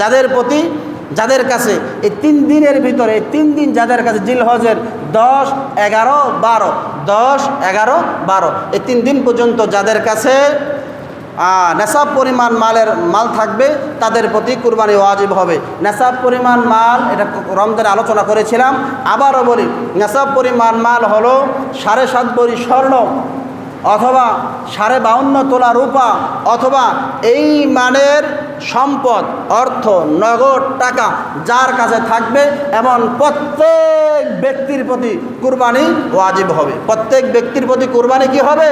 যাদের প্রতি, যাদের কাছে এই তিন দিনের ভিতরে তিন দিন যাদের কাছে জিলহজের দশ, এগারো, বারো, দশ, এগারো, বারো, এই তিন দিন পর্যন্ত যাদের কাছে নেশাব পরিমাণ মালের মাল থাকবে, তাদের প্রতি কুরবানি ওয়াজিব হবে। নেশাব পরিমাণ মাল, এটা রমজানে আলোচনা করেছিলাম, আবারও বলি, নেশাব পরিমাণ মাল হলো সাড়ে সাত বড়ি স্বর্ণ। অথবা সাড়ে বাউন্ন তোলা রূপা, অথবা এই মানের সম্পদ, অর্থ, নগদ টাকা যার কাছে থাকবে, এমন প্রত্যেক ব্যক্তির প্রতি কুরবানি ওয়াজিব হবে। প্রত্যেক ব্যক্তির প্রতি কুরবানি কি হবে?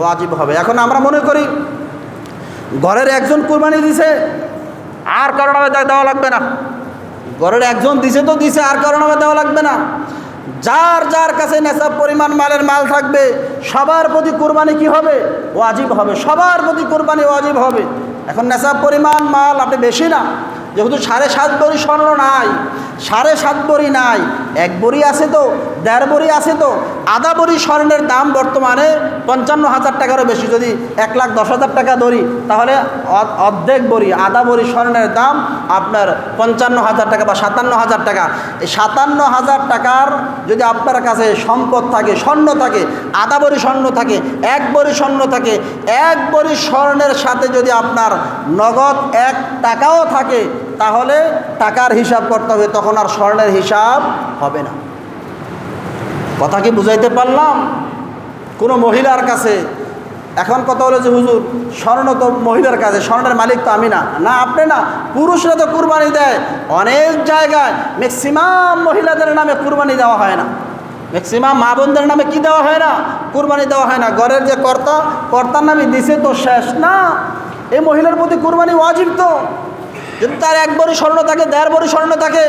ওয়াজিব হবে। এখন আমরা মনে করি, ঘরের একজন কুরবানি দিছে, আর কারও নামে দেওয়া লাগবে না। ঘরের একজন দিছে তো দিছে, আর কারণ নামে দেওয়া লাগবে না। যার যার কাছে নেশাব পরিমাণ মালের মাল থাকবে, সবার প্রতি কোরবানি কি হবে? ওয়াজিব হবে। সবার প্রতি কোরবানি ওয়াজিব হবে। এখন নেশাব পরিমাণ মাল আপনি বেশি না। যেহেতু সাড়ে সাত বড়ি স্বর্ণ নাই, সাড়ে সাত বড়ি নাই, এক বড়ি আছে তো, দেড় বড়ি আছে তো, আধা বড়ি স্বর্ণের দাম বর্তমানে পঞ্চান্ন হাজার টাকারও বেশি। যদি এক লাখ দশ হাজার টাকা ধরি, তাহলে অর্ধেক বড়ি, আধা বড়ি স্বর্ণের দাম আপনার পঞ্চান্ন হাজার টাকা বা সাতান্ন হাজার টাকা। এই সাতান্ন হাজার টাকার যদি আপনার কাছে সম্পদ থাকে, স্বর্ণ থাকে, আধা বড়ি স্বর্ণ থাকে, এক বড়ি স্বর্ণ থাকে, এক বড়ি স্বর্ণের সাথে যদি আপনার নগদ এক টাকাও থাকে তাহলে টাকার হিসাব করতে হবে, তখন আর স্বর্ণের হিসাব হবে না। কথা কি বুঝাইতে পারলাম? কোনো মহিলার কাছে, এখন কথা হলো যে হুজুর, স্বর্ণ তো মহিলার কাছে, স্বর্ণের মালিক তো আমি না। না, আপনি না, পুরুষরা তো কুরবানি দেয়। অনেক জায়গায় ম্যাক্সিমাম মহিলাদের নামে কুরবানি দেওয়া হয় না। ম্যাক্সিমাম মা বোনদের নামে কি দেওয়া হয় না? কুরবানি দেওয়া হয় না। ঘরের যে কর্তা, কর্তার নামে দিছে তো শেষ না। এই মহিলার প্রতি কুরবানি ওয়াজিব তো। যদি তার এক বড়ি স্বর্ণ থাকে, দেড় বড়ি স্বর্ণ থাকে,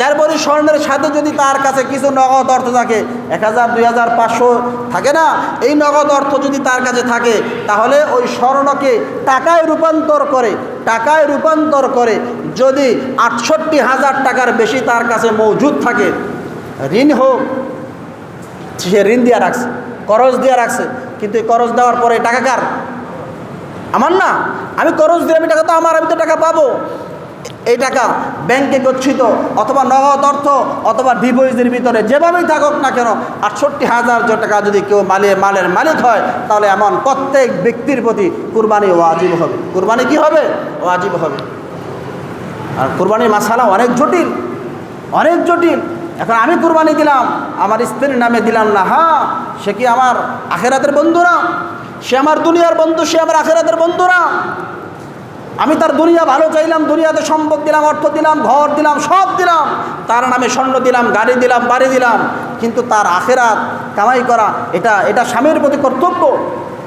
দেড় বড়ি স্বর্ণের সাথে যদি তার কাছে কিছু নগদ অর্থ থাকে, এক হাজার, দুই হাজার, পাঁচশো থাকে না? এই নগদ অর্থ যদি তার কাছে থাকে, তাহলে ওই স্বর্ণকে টাকায় রূপান্তর করে, টাকায় রূপান্তর করে যদি আটষট্টি হাজার টাকার বেশি তার কাছে মজুদ থাকে, ঋণ হোক, সে ঋণ দিয়ে রাখছে করজ দিয়ে রাখছে, কিন্তু এই করজ দেওয়ার পরে টাকা কার? আমার না? আমি করজ আমি টাকা তো আমার, আমি তো টাকা পাবো। এই টাকা ব্যাংকে গচ্ছিত অথবা নগদ অর্থ অথবা ডিপোজিটের ভিতরে যেভাবেই থাকুক না কেন, আটষট্টি হাজার টাকা যদি কেউ মালে মালের মালিক হয়, তাহলে এমন প্রত্যেক ব্যক্তির প্রতি কুরবানি ওয়াজিব হবে। কুরবানি কি হবে? ওয়াজিব হবে। আর কুরবানির মাসালা অনেক জটিল অনেক জটিল। এখন আমি কুরবানি দিলাম, আমার স্ত্রীর নামে দিলাম না হ্যাঁ সে কি আমার আখেরাতের বন্ধু না সে আমার দুনিয়ার বন্ধু, সে আমার আখেরাতের বন্ধু না আমি তার দুনিয়া ভালো চাইলাম, দুনিয়াতে সম্পদ দিলাম, অর্থ দিলাম, ঘর দিলাম, সব দিলাম। তার নামে স্বর্ণ দিলাম, গাড়ি দিলাম, বাড়ি দিলাম। কিন্তু তার আখেরাত কামাই করা, এটা এটা স্বামীর প্রতি কর্তব্য।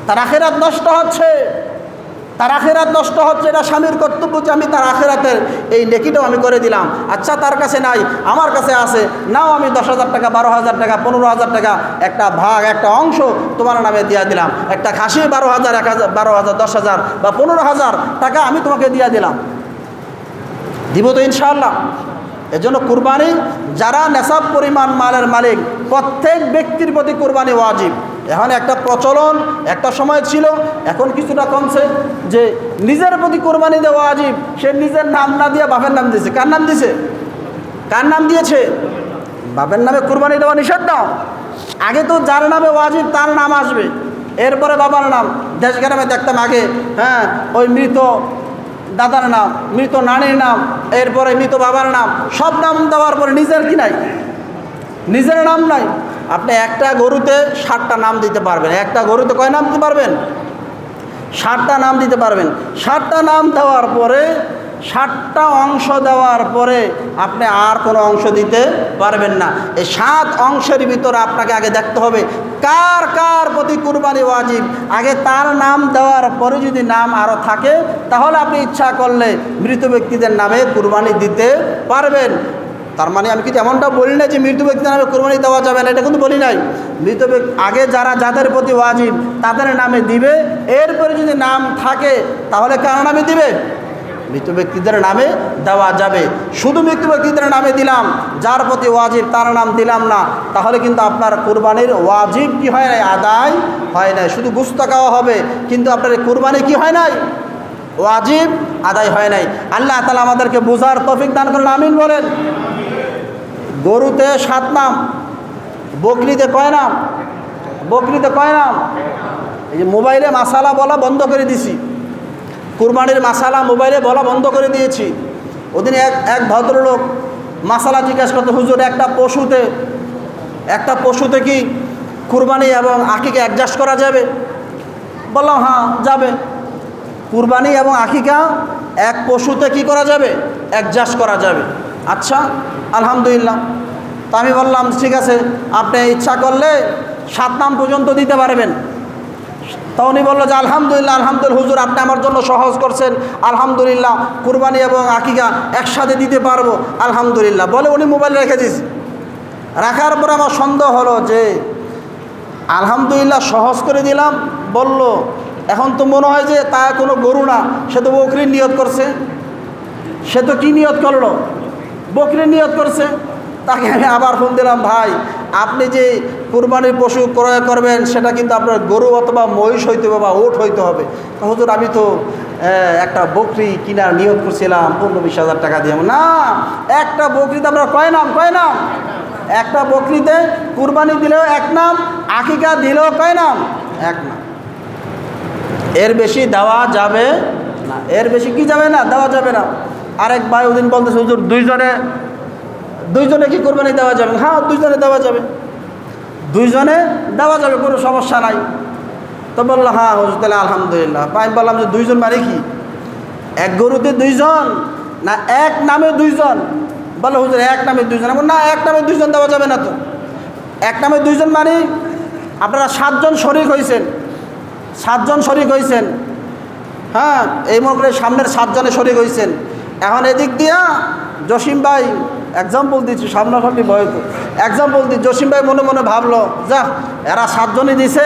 তার আখেরাত নষ্ট হচ্ছে। তার আখেরাত নষ্ট হচ্ছে, এটা স্বামীর কর্তব্য যে আমি তার আখেরাতের এই নেকিটাও আমি করে দিলাম। আচ্ছা তার কাছে নাই, আমার কাছে আছে, নাও আমি দশ হাজার টাকা, বারো হাজার টাকা, পনেরো হাজার টাকা, একটা ভাগ, একটা অংশ তোমার নামে দিয়ে দিলাম। একটা খাসি, বারো হাজার, এক হাজার, বারো হাজার, দশ হাজার বা পনেরো হাজার টাকা আমি তোমাকে দিয়ে দিলাম। দিব তো ইনশাআল্লাহ। এজন্য কুরবানি, যারা নেশাব পরিমাণ মালের মালিক, প্রত্যেক ব্যক্তির প্রতি কুরবানি ওয়াজিব। এখন একটা প্রচলন, একটা সময় ছিল, এখন কিছুটা কমছে, যে নিজের প্রতি কোরবানি দেওয়া ওয়াজিব সে নিজের নাম না দিয়ে বাপের নাম দিয়েছে। কার নাম দিয়েছে? কার নাম দিয়েছে? বাপের নামে কুরবানি দেওয়া নিষেধ না। আগে তো যার নামে ওয়াজিব, তার নাম আসবে। এরপরে বাবার নাম। দেশ গ্রামে দেখতাম আগে হ্যাঁ ওই মৃত দাদার নাম, মৃত নানির নাম, এরপরে মৃত বাবার নাম, সব নাম দেওয়ার পরে নিজের কি নাই? নিজের নাম নাই। আপনি একটা গরুতে ষাটটা নাম দিতে পারবেন। একটা গরুতে কয় নাম দিতে পারবেন? ষাটটা নাম দিতে পারবেন। ষাটটা নাম দেওয়ার পরে, ষাটটা অংশ দেওয়ার পরে আপনি আর কোনো অংশ দিতে পারবেন না। এই সাত অংশের ভিতরে আপনাকে আগে দেখতে হবে কার কার প্রতি কুরবানি ওয়াজিব। আগে তার নাম দেওয়ার পরে যদি নাম আরও থাকে, তাহলে আপনি ইচ্ছা করলে মৃত ব্যক্তিদের নামে কুরবানি দিতে পারবেন। তার মানে আমি কিন্তু এমনটা বলি না যে মৃত ব্যক্তির নামে কোরবানি দেওয়া যাবে না, এটা কিন্তু বলি নাই। মৃত ব্যক্তি, আগে যারা যাদের প্রতি ওয়াজিব, তাদের নামে দিবে, এরপরে যদি নাম থাকে, তাহলে কার নামে দিবে? মৃত ব্যক্তিদের নামে দেওয়া যাবে। শুধু মৃত ব্যক্তিদের নামে দিলাম, যার প্রতি ওয়াজিব তার নাম দিলাম না, তাহলে কিন্তু আপনার কোরবানির ওয়াজিব কি হয় নাই, আদায় হয় নাই। শুধু গুস্ত খাওয়া হবে, কিন্তু আপনার কোরবানি কি হয় নাই? ওয়াজিব আদায় হয় নাই। আল্লাহ তালা আমাদেরকে বোঝার তফিক দান করলেন আমিন বলেন। গরুতে সাত নাম, বকরিতে কয় নাম, বকরিতে কয় নাম? এই যে মোবাইলে মাসালা বলা বন্ধ করে দিছি। কুরবানির মাসালা মোবাইলে বলা বন্ধ করে দিয়েছি। ওদিন এক এক ভদ্রলোক মাসালা জিজ্ঞাসা করতে, হুজুর, একটা পশুতে একটা পশুতে কি কুরবানি এবং আকিকে অ্যাডজাস্ট করা যাবে? বললাম হ্যাঁ যাবে। কুরবানি এবং আকিকা এক পশুতে কি করা যাবে? অ্যাডজাস্ট করা যাবে। আচ্ছা আলহামদুলিল্লাহ। তো আমি বললাম, ঠিক আছে, আপনি ইচ্ছা করলে সাত নাম পর্যন্ত দিতে পারবেন। তা উনি বলল যে, আলহামদুলিল্লাহ আলহামদুলিল্লাহ, হুজুর, আপনি আমার জন্য সহজ করছেন। আলহামদুলিল্লাহ, কুরবানি এবং আকিকা একসাথে দিতে পারব। আলহামদুলিল্লাহ। বলে উনি মোবাইল রেখে দিয়েছি রাখার পর আমার সন্দেহ হলো যে, আলহামদুলিল্লাহ, সহজ করে দিলাম। বলল, এখন তো মনে হয় যে তা কোনো গরু না, সে তো বকরির নিয়ত করছে। সে তো কী নিয়ত করল? বকরির নিয়ত করছে। তাকে আমি আবার ফোন দিলাম, ভাই, আপনি যে কুরবানির পশু ক্রয় করবেন, সেটা কিন্তু আপনার গরু অথবা মহিষ হইতে হবে বা ওট হইতে হবে। হুজুর, আমি তো একটা বকরি কিনার নিয়োগ করছিলাম, পনেরো বিশ হাজার টাকা দিয়ে। না, একটা বকরিতে আপনার কয় নাম কয় নাম? একটা বকরিতে কুরবানি দিলেও এক নাম, আকিকা দিলেও কয় নাম? এক নাম। এর বেশি দেওয়া যাবে না। এর বেশি কি যাবে না? দেওয়া যাবে না। আরেক ভাই ওদিন বলতেছে হুজুর দুইজনে দুইজনে কি কোরবানি দেওয়া যাবে? হ্যাঁ দুইজনে দেওয়া যাবে। দুইজনে দেওয়া যাবে কোনো সমস্যা নাই। তো বলল হ্যাঁ হুজুর তাহলে আলহামদুলিল্লাহ। আমি বললাম যে দুইজন মানে কি? এক গরুতে দুইজন না এক নামে দুইজন। বলো হুজুর এক নামে দুইজন। বললাম, না এক নামে দুইজন দেওয়া যাবে না তো। এক নামে দুইজন মানে? আপনারা সাতজন শরিক হয়েছেন সাতজন শরিক হয়েছেন হ্যাঁ এই মনে করে সামনের সাতজনে শরিক হয়েছেন এখন এদিক দিয়া জসিম ভাই এক্সাম্পল দিচ্ছি, সামনাসামনি ভয় এক্সাম্পল দিচ্ছি, জসিম ভাই মনে মনে ভাবলো, যা, এরা সাতজনই দিছে,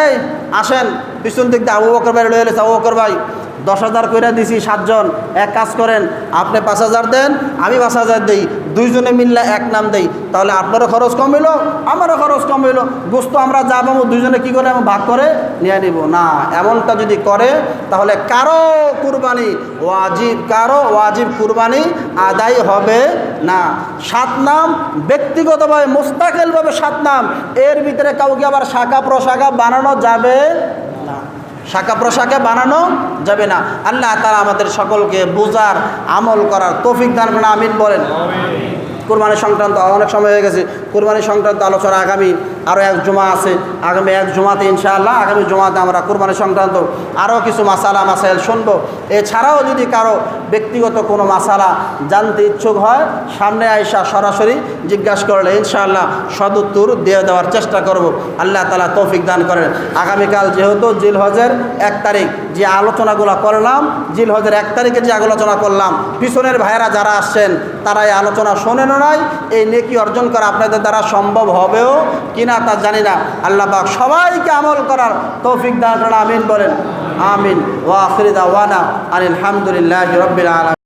এই, আসেন, পিছন দিক দিয়ে আবু বকর ভাই রয়ে গেছে আবু বকর ভাই। দশ হাজার কইরা দিছি, সাতজন, এক কাজ করেন, আপনি পাঁচ হাজার দেন, আমি পাঁচ হাজার দিই, দুইজনে মিললে এক নাম দেই। তাহলে আপনারও খরচ কম হইল, আমারও খরচ কম হইল। গোস্ত আমরা যা পাবো, দুইজনে কী করে ভাগ করে নিয়ে নিব? না, এমনটা যদি করে, তাহলে কারও কুরবানি ওয়াজিব, কারও ওয়াজিব কুরবানি আদায় হবে না। সাত নাম, ব্যক্তিগতভাবে, মোস্তাকেলভাবে সাত নাম। এর ভিতরে কাউকে আবার শাখা প্রশাখা বানানো যাবে শাখা প্রশাখা বানানো যাবে না। আল্লাহ তারা আমাদের সকলকে বোঝার, আমল করার তৌফিক দান আমিন বলেন। কোরবানি সংক্রান্ত অনেক সময় হয়ে গেছে। কোরবানি সংক্রান্ত আলোচনা আগামী আরও এক জমা আছে। আগামী এক জমাতে ইনশাআল্লাহ আগামী জমাতে আমরা কোরবানি সংক্রান্ত আরও কিছু মাসালা, মাসাইল শুনব। এছাড়াও যদি কারও ব্যক্তিগত কোনো মাসালা জানতে ইচ্ছুক হয়, সামনে আইসা সরাসরি জিজ্ঞাসা করলে ইনশাআল্লাহ সদুত্তর দিয়ে দেওয়ার চেষ্টা করব। আল্লাহ তালা তৌফিক দান করেন। আগামীকাল যেহেতু জিল হজের এক তারিখ যে আলোচনাগুলো করলাম জিল হজের এক তারিখে যে আলোচনা করলাম, পিছনের ভাইয়েরা যারা আসছেন তারা এই আলোচনা শোনেনও নাই, এই নেকি অর্জন করা আপনাদের দ্বারা সম্ভব হবেও কি না তা জানি না। আল্লাহ পাক সবাইকে আমল করার তৌফিক দান আমিন বলেন। আমিন। ওয়া আখির ওয়ানা আনিল হামদুলিল্লাহ রাব্বিল আলামিন।